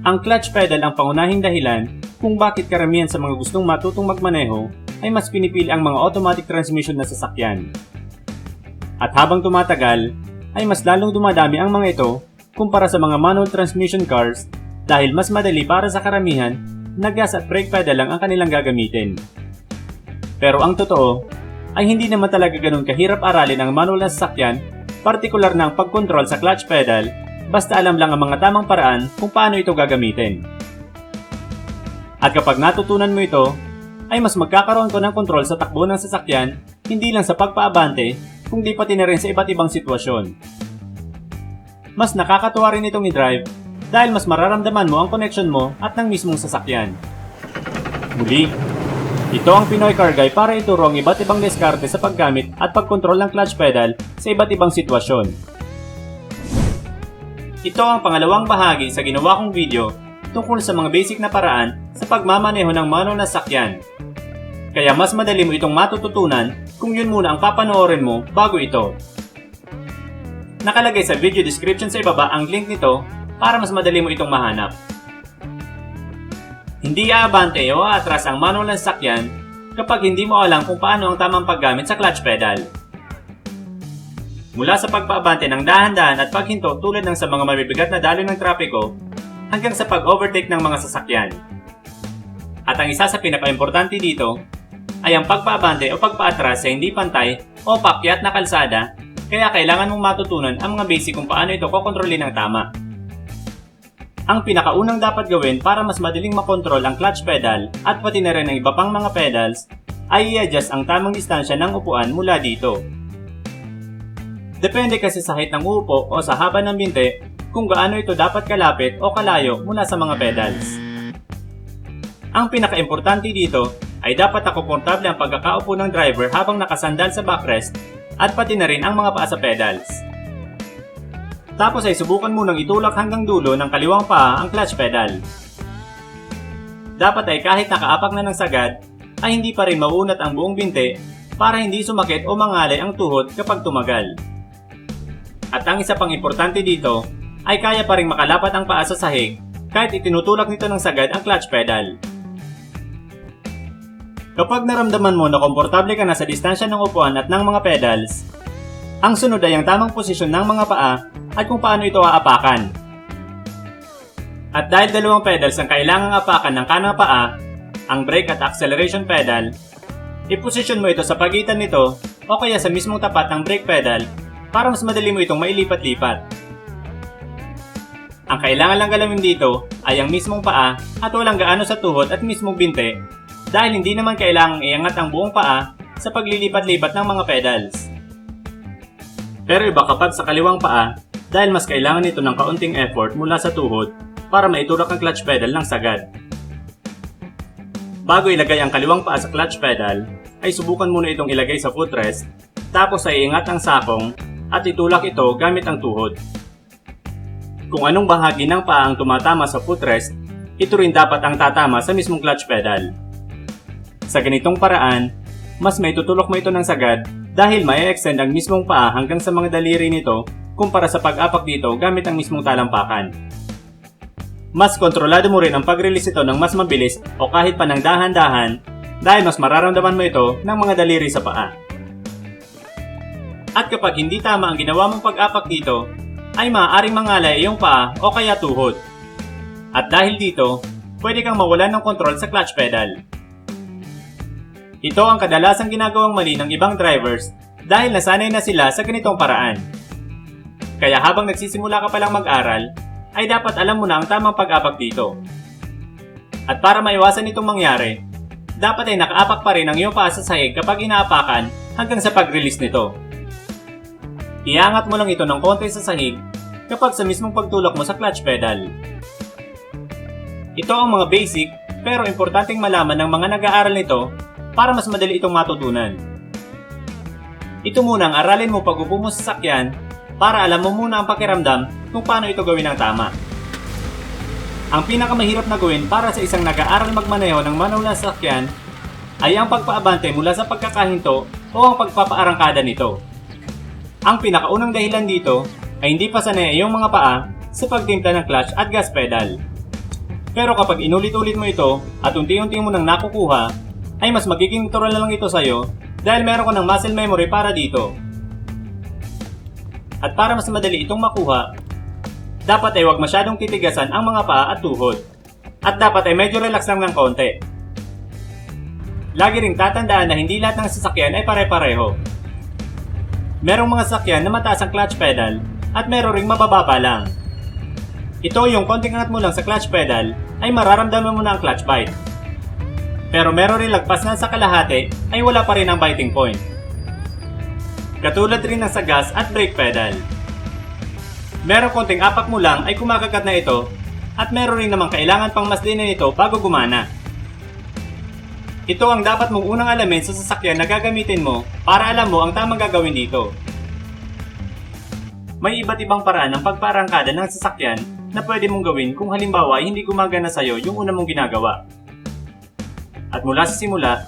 Ang clutch pedal ang pangunahing dahilan kung bakit karamihan sa mga gustong matutong magmaneho ay mas pinipili ang mga automatic transmission na sasakyan. At habang tumatagal, ay mas lalong dumadami ang mga ito kumpara sa mga manual transmission cars dahil mas madali para sa karamihan na gas at brake pedal lang ang kanilang gagamitin. Pero ang totoo ay hindi naman talaga ganun kahirap aralin ang manual na sasakyan, partikular na ang pagkontrol sa clutch pedal, basta alam lang ang mga tamang paraan kung paano ito gagamitin. At kapag natutunan mo ito, ay mas magkakaroon ko ng kontrol sa takbo ng sasakyan, hindi lang sa pagpaabante, kundi pati na rin sa iba't ibang sitwasyon. Mas nakakatuwa rin itong i-drive dahil mas mararamdaman mo ang connection mo at ng mismong sasakyan. Muli, ito ang Pinoy Car Guy para ituro ang iba't ibang diskarte sa paggamit at pagkontrol ng clutch pedal sa iba't ibang sitwasyon. Ito ang pangalawang bahagi sa ginawa kong video tungkol sa mga basic na paraan sa pagmamaneho ng manual na sakyan. Kaya mas madali mo itong matututunan kung yun muna ang papanoorin mo bago ito. Nakalagay sa video description sa ibaba ang link nito para mas madali mo itong mahanap. Hindi aabante o aatras ang manual ng sakyan kapag hindi mo alam kung paano ang tamang paggamit sa clutch pedal. Mula sa pagpaabante ng dahan-dahan at paghinto tulad ng sa mga mabibigat na daloy ng trapiko hanggang sa pag-overtake ng mga sasakyan. At ang isa sa pinaka-importante dito ay ang pagpaabante o pagpaatras sa hindi pantay o pakyat na kalsada kaya kailangan mong matutunan ang mga basic kung paano ito kokontrolin ng tama. Ang pinakaunang dapat gawin para mas madaling makontrol ang clutch pedal at pati na rin ang iba pang mga pedals ay i-adjust ang tamang distansya ng upuan mula dito. Depende kasi sa height ng upo o sa haba ng binte kung gaano ito dapat kalapit o kalayo mula sa mga pedals. Ang pinaka-importante dito ay dapat na komportable ang pagkakaupo ng driver habang nakasandal sa backrest at pati na rin ang mga paa sa pedals. Tapos ay subukan munang itulak hanggang dulo ng kaliwang paa ang clutch pedal. Dapat ay kahit nakaapak na ng sagad, ay hindi pa rin maunat ang buong binte para hindi sumakit o mangalay ang tuhod kapag tumagal. At ang isa pang importante dito ay kaya pa rin makalapat ang paa sa sahig kahit itinutulak nito ng sagad ang clutch pedal. Kapag naramdaman mo na komportable ka na sa distansya ng upuan at ng mga pedals, ang sunod ay ang tamang posisyon ng mga paa at kung paano ito aapakan. At dahil dalawang pedals ang kailangang apakan ng kanang paa, ang brake at acceleration pedal, iposisyon mo ito sa pagitan nito o kaya sa mismong tapat ng brake pedal para mas madali mo itong mailipat-lipat. Ang kailangan lang galamin dito ay ang mismong paa at walang gaano sa tuhod at mismong binte dahil hindi naman kailangang iangat ang buong paa sa paglilipat-lipat ng mga pedals. Pero iba kapag sa kaliwang paa dahil mas kailangan nito ng kaunting effort mula sa tuhod para maitulak ang clutch pedal ng sagad. Bago ilagay ang kaliwang paa sa clutch pedal, ay subukan muna itong ilagay sa footrest, tapos ay ingat ang sakong at itulak ito gamit ang tuhod. Kung anong bahagi ng paa ang tumatama sa footrest, ito rin dapat ang tatama sa mismong clutch pedal. Sa ganitong paraan, mas may tutulok mo ito ng sagad dahil may extend ang mismong paa hanggang sa mga daliri nito kumpara sa pag-apak dito gamit ang mismong talampakan. Mas kontrolado mo rin ang pag-release ito ng mas mabilis o kahit pa ng dahan-dahan dahil mas mararamdaman mo ito ng mga daliri sa paa. At kapag hindi tama ang ginawa mong pag-apak dito, ay maaaring mangalay iyong paa o kaya tuhod. At dahil dito, pwede kang mawalan ng kontrol sa clutch pedal. Ito ang kadalasang ginagawang mali ng ibang drivers dahil nasanay na sila sa ganitong paraan. Kaya habang nagsisimula ka palang mag-aral, ay dapat alam mo na ang tamang pag-apak dito. At para maiwasan itong mangyari, dapat ay nakaapak pa rin ang iyong paa sa sahig kapag inaapakan hanggang sa pag-release nito. Iangat mo lang ito ng konti sa sahig kapag sa mismong pagtulak mo sa clutch pedal. Ito ang mga basic pero importanteng malaman ng mga nag-aaral nito para mas madali itong matutunan. Ito muna ang aralin mo pag upo mo sa sakyan para alam mo muna ang pakiramdam kung paano ito gawin ng tama. Ang pinakamahirap na gawin para sa isang nag-aaral magmaneho ng manual na sasakyan ay ang pagpaabante mula sa pagkakahinto o ang pagpapaarangkada nito. Ang pinakaunang dahilan dito ay hindi pa sanay ang iyong mga paa sa pagtimpla ng clutch at gas pedal. Pero kapag inulit-ulit mo ito at unti-unti mo nang nakukuha, ay mas magiging natural na lang ito sa'yo dahil meron ka ng muscle memory para dito. At para mas madali itong makuha, dapat ay huwag masyadong titigasan ang mga paa at tuhod. At dapat ay medyo relax lang ng konti. Lagi ring tatandaan na hindi lahat ng sasakyan ay pare-pareho. Merong mga sasakyan na mataas ang clutch pedal at meron ring mabababa lang. Ito yung konting angat mo lang sa clutch pedal ay mararamdaman mo na ang clutch bite. Pero meron rin lagpas na sa kalahati ay wala pa rin ang biting point. Katulad rin ng sa gas at brake pedal. Meron konting apak mo lang ay kumakagat na ito at meron rin namang kailangan pang maslinin ito bago gumana. Ito ang dapat mong unang alamin sa sasakyan na gagamitin mo para alam mo ang tamang gagawin dito. May iba't ibang paraan ng pagparangkada ng sasakyan na pwede mong gawin kung halimbawa hindi gumagana sa'yo yung una mong ginagawa. At mula sa simula,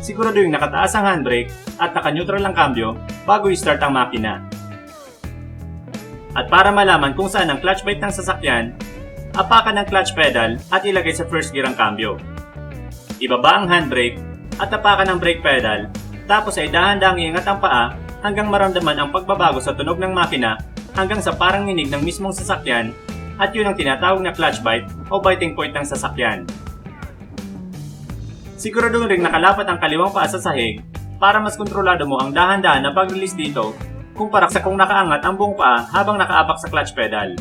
sigurado yung nakataas ang handbrake at naka-neutral ang kambyo bago i-start ang makina. At para malaman kung saan ang clutch bite ng sasakyan, apakan ng clutch pedal at ilagay sa first gear ang kambyo. Ibaba ang handbrake at apakan ng brake pedal, tapos ay dahan-dahang iangat ang paa hanggang maramdaman ang pagbabago sa tunog ng makina hanggang sa parang ninig ng mismong sasakyan at yun ang tinatawag na clutch bite o biting point ng sasakyan. Sigurado rin nakalapat ang kaliwang paa sa sahig para mas kontrolado mo ang dahan-dahan na pag-release dito kumpara sa kung nakaangat ang buong paa habang nakaapak sa clutch pedal.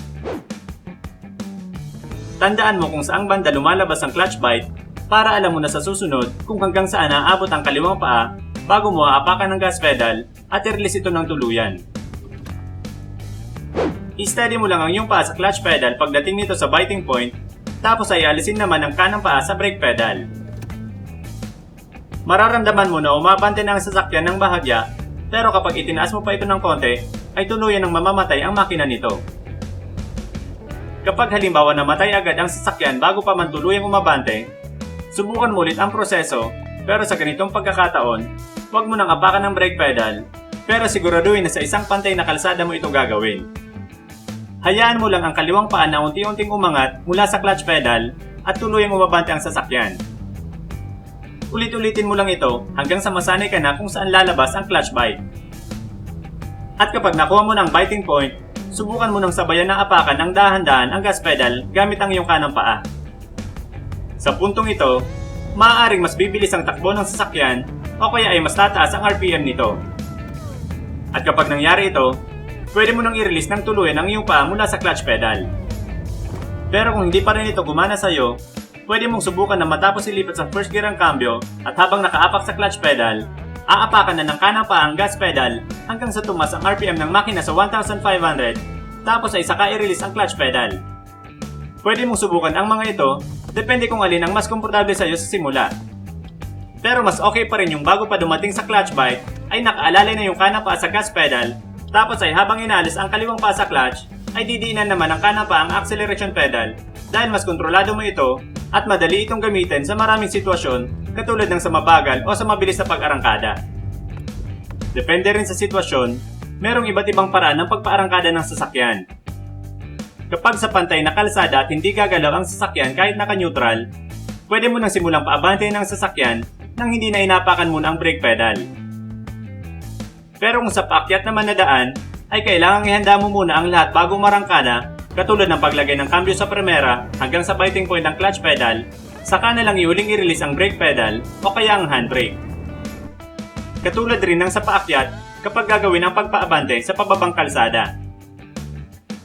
Tandaan mo kung saang banda lumalabas ang clutch bite para alam mo na sa susunod kung hanggang saan aabot ang kaliwang paa bago mo aapakan ng gas pedal at i-release ito ng tuluyan. I-steady mo lang ang iyong paa sa clutch pedal pagdating nito sa biting point tapos ay alisin naman ang kanang paa sa brake pedal. Mararamdaman mo na umabante na ang sasakyan ng bahagya pero kapag itinaas mo pa ito ng konti ay tuluyan ng mamamatay ang makina nito. Kapag halimbawa namatay agad ang sasakyan bago pa man tuluyang umabante, subukan mo ulit ang proseso pero sa ganitong pagkakataon, huwag mo nang apakan ng brake pedal pero siguraduhin na sa isang pantay na kalsada mo ito gagawin. Hayaan mo lang ang kaliwang paa na unti-unting umangat mula sa clutch pedal at tuluyang umabante ang sasakyan. Ulit-ulitin mo lang ito hanggang sa masanay ka na kung saan lalabas ang clutch bite. At kapag nakuha mo ng biting point, subukan mo nang sabayan ng apakan ng dahan-dahan ang gas pedal gamit ang iyong kanang paa. Sa puntong ito, maaaring mas bibilis ang takbo ng sasakyan o kaya ay mas tataas ang RPM nito. At kapag nangyari ito, pwede mo nang i-release ng tuluyan ang iyong paa mula sa clutch pedal. Pero kung hindi pa rin ito gumana sa iyo, pwede mong subukan na matapos ilipat sa first gear ang cambio at habang nakaapak sa clutch pedal, aapakan na ng kanang paa ang gas pedal hanggang sa tumas ang RPM ng makina sa 1,500 tapos ay saka i-release ang clutch pedal. Pwede mong subukan ang mga ito, depende kung alin ang mas komportable sa iyo sa simula. Pero mas okay pa rin yung bago pa dumating sa clutch bite ay nakaalalay na yung kanang paa sa gas pedal tapos ay habang inalis ang kaliwang paa sa clutch ay didiinan naman ang kanang paa ang acceleration pedal dahil mas kontrolado mo ito at madali itong gamitin sa maraming sitwasyon katulad ng sa mabagal o sa mabilis na pag-arangkada. Depende rin sa sitwasyon, merong iba't ibang paraan ng pagpaarangkada ng sasakyan. Kapag sa pantay na kalsada at hindi gagalaw ang sasakyan kahit naka-neutral, pwede mo nang simulang paabante ng sasakyan nang hindi na inapakan muna ang brake pedal. Pero kung sa paakyat naman na daan, ay kailangang ihanda mo muna ang lahat bago marangkada katulad ng paglagay ng cambio sa primera hanggang sa biting point ng clutch pedal, saka na lang iuling i-release ang brake pedal o kaya ang handbrake. Katulad rin ng sa paakyat kapag gagawin ang pagpaabante sa pababang kalsada.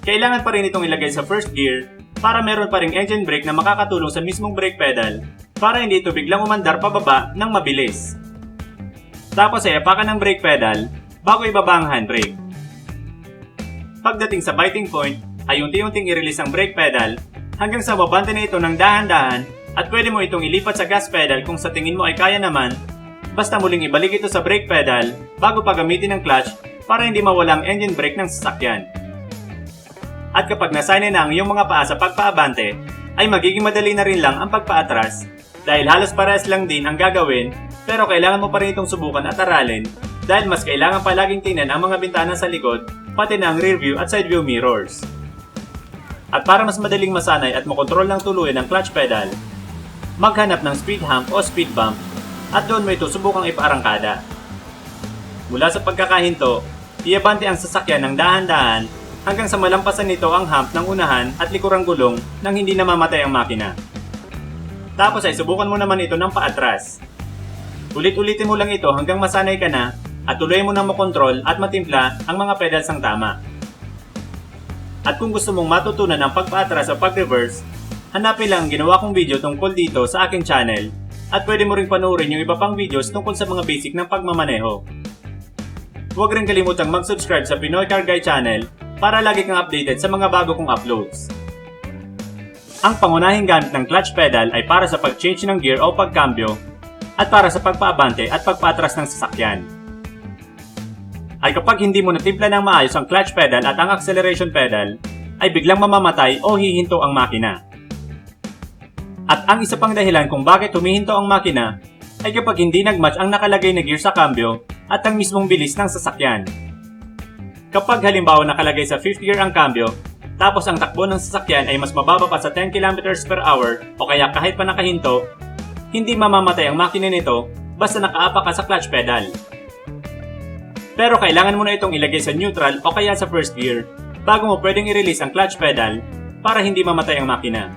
Kailangan pa rin itong ilagay sa first gear para meron pa ring engine brake na makakatulong sa mismong brake pedal para hindi ito biglang umandar pababa ng mabilis. Tapos ay apakan ng brake pedal bago ibaba ang handbrake. Pagdating sa biting point, ay unti-unting i-release ang brake pedal hanggang sa mabante na ito ng dahan-dahan at pwede mo itong ilipat sa gas pedal kung sa tingin mo ay kaya naman basta muling ibalik ito sa brake pedal bago pa gamitin ang clutch para hindi mawala ang engine brake ng sasakyan. At kapag nasanay na ang iyong mga paa sa pagpaabante, ay magiging madali na rin lang ang pagpaatras dahil halos parehas lang din ang gagawin pero kailangan mo pa rin itong subukan at aralin dahil mas kailangan pa laging tingnan ang mga bintana sa likod pati na ang rear view at side view mirrors. At para mas madaling masanay at makontrol ng tuluyan ng clutch pedal, maghanap ng speed hump o speed bump at doon mo ito subukang ipaarangkada. Mula sa pagkakahinto, iabante ang sasakyan ng dahan-dahan hanggang sa malampasan nito ang hump ng unahan at likurang gulong nang hindi namamatay ang makina. Tapos ay subukan mo naman ito ng paatras. Ulit-ulitin mo lang ito hanggang masanay ka na at tuloy mo nang makontrol at matimpla ang mga pedals ng tama. At kung gusto mong matutunan ang pagpaatras o pag-reverse, hanapin lang ang ginawa kong video tungkol dito sa aking channel at pwede mo ring panoorin yung iba pang videos tungkol sa mga basic ng pagmamaneho. Huwag rin kalimutang mag-subscribe sa Pinoy Car Guy channel para lagi kang updated sa mga bago kong uploads. Ang pangunahing gamit ng clutch pedal ay para sa pag-change ng gear o pagkambyo at para sa pagpaabante at pagpatras ng sasakyan. Ay kapag hindi mo natimpla ng maayos ang clutch pedal at ang acceleration pedal, ay biglang mamamatay o hihinto ang makina. At ang isa pang dahilan kung bakit humihinto ang makina ay kapag hindi nagmatch ang nakalagay na gear sa cambio at ang mismong bilis ng sasakyan. Kapag halimbawa nakalagay sa 5th gear ang cambio, tapos ang takbo ng sasakyan ay mas mababa pa sa 10 km per hour o kaya kahit pa nakahinto, hindi mamamatay ang makina nito basta nakaapa ka sa clutch pedal. Pero kailangan mo na itong ilagay sa neutral o kaya sa first gear bago mo pwedeng i-release ang clutch pedal para hindi mamatay ang makina.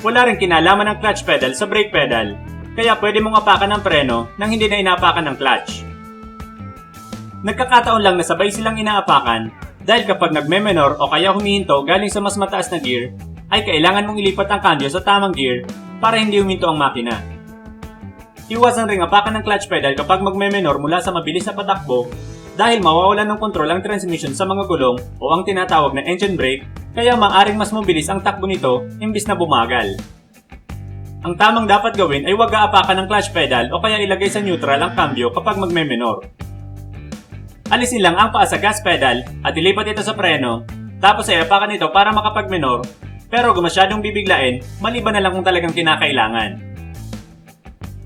Wala rin kinalaman ng clutch pedal sa brake pedal, kaya pwede mong apakan ng preno nang hindi na inaapakan ng clutch. Nagkakataon lang na sabay silang inaapakan dahil kapag nagme-menor o kaya humihinto galing sa mas mataas na gear, ay kailangan mong ilipat ang kambyo sa tamang gear para hindi huminto ang makina. Iwasan ring apakan ng clutch pedal kapag magme-menor mula sa mabilis na patakbo dahil mawawalan ng kontrol ang transmission sa mga gulong o ang tinatawag na engine brake kaya maaring mas mabilis ang takbo nito imbis na bumagal. Ang tamang dapat gawin ay huwag aapakan ng clutch pedal o kaya ilagay sa neutral ang cambio kapag magme-menor. Alisin lang ang paa sa gas pedal at ilipat ito sa preno, tapos ay apakan ito para makapag-menor, pero kung masyadong bibiglain, maliban na lang kung talagang kinakailangan.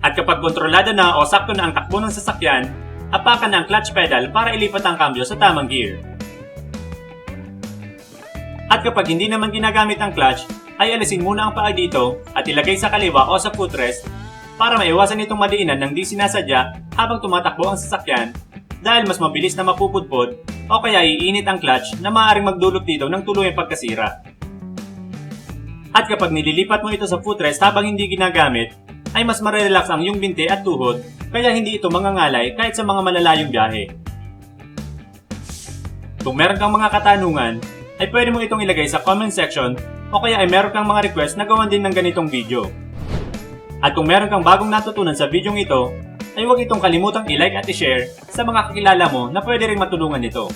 At kapag kontrolado na o sakto na ang takbo ng sasakyan, apakan na ang clutch pedal para ilipat ang cambio sa tamang gear. At kapag hindi naman ginagamit ang clutch, ay alisin muna ang paa dito at ilagay sa kaliwa o sa footrest para maiwasan itong madiinan ng di sinasadya habang tumatakbo ang sasakyan dahil mas mabilis na mapupudpod o kaya iinit ang clutch na maaaring magdulot dito ng tuluyang pagkasira. At kapag nililipat mo ito sa footrest habang hindi ginagamit, ay mas marerelax ang iyong binti at tuhod kaya hindi ito mangangalay kahit sa mga malalayong biyahe. Kung meron kang mga katanungan, ay pwede mo itong ilagay sa comment section o kaya ay meron kang mga request na gawan din ng ganitong video. At kung meron kang bagong natutunan sa video ito, ay huwag itong kalimutang i-like at i-share sa mga kakilala mo na pwede ring matulungan nito.